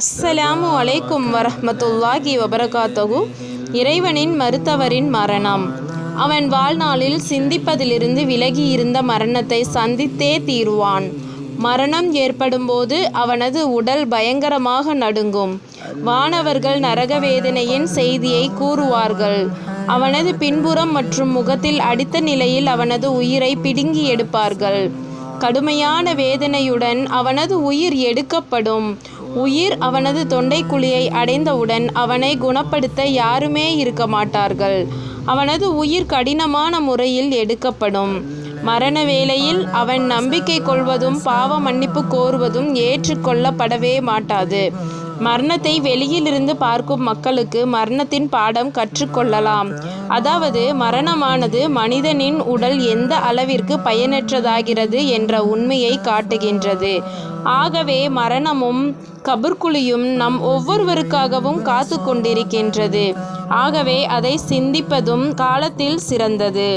அஸ்ஸலாமு அலைக்கும் வரஹ்மத்துல்லாஹி வபரகாத்தகு இறைவனின் மறுத்தவரின் மரணம். அவன் வாழ்நாளில் சிந்திப்பதிலிருந்து விலகி இருந்த மரணத்தை சந்தித்தே தீருவான். மரணம் ஏற்படும்போது அவனது உடல் பயங்கரமாக நடுங்கும். வானவர்கள் நரக வேதனையின் செய்தியை கூறுவார்கள். அவனது பின்புறம் மற்றும் முகத்தில் அடித்த நிலையில் அவனது உயிரை பிடுங்கி எடுப்பார்கள். கடுமையான வேதனையுடன் அவனது உயிர் எடுக்கப்படும். உயிர் அவனது தொண்டைக்குழியை அடைந்தவுடன் அவனை குணப்படுத்த யாருமே இருக்க மாட்டார்கள் அவனது உயிர் கடினமான முறையில் எடுக்கப்படும். மரண வேளையில் அவன் நம்பிக்கை கொள்வதும் பாவ மன்னிப்பு கோருவதும் ஏற்றுக்கொள்ளப்படவே மாட்டாது. மரணத்தை வெளியிலிருந்து பார்க்கும் மக்களுக்கு மரணத்தின் பாடம் கற்றுக்கொள்ளலாம். அதாவது மரணமானது மனிதனின் உடல் எந்த அளவிற்கு பயனற்றதாகிறது என்ற உண்மையை காட்டுகின்றது. ஆகவே மரணமும் கபர்குழியும் நம் ஒவ்வொருவருக்காகவும் காத்து கொண்டிருக்கின்றது ஆகவே அதை சிந்திப்பதும் காலத்தில் சிறந்தது.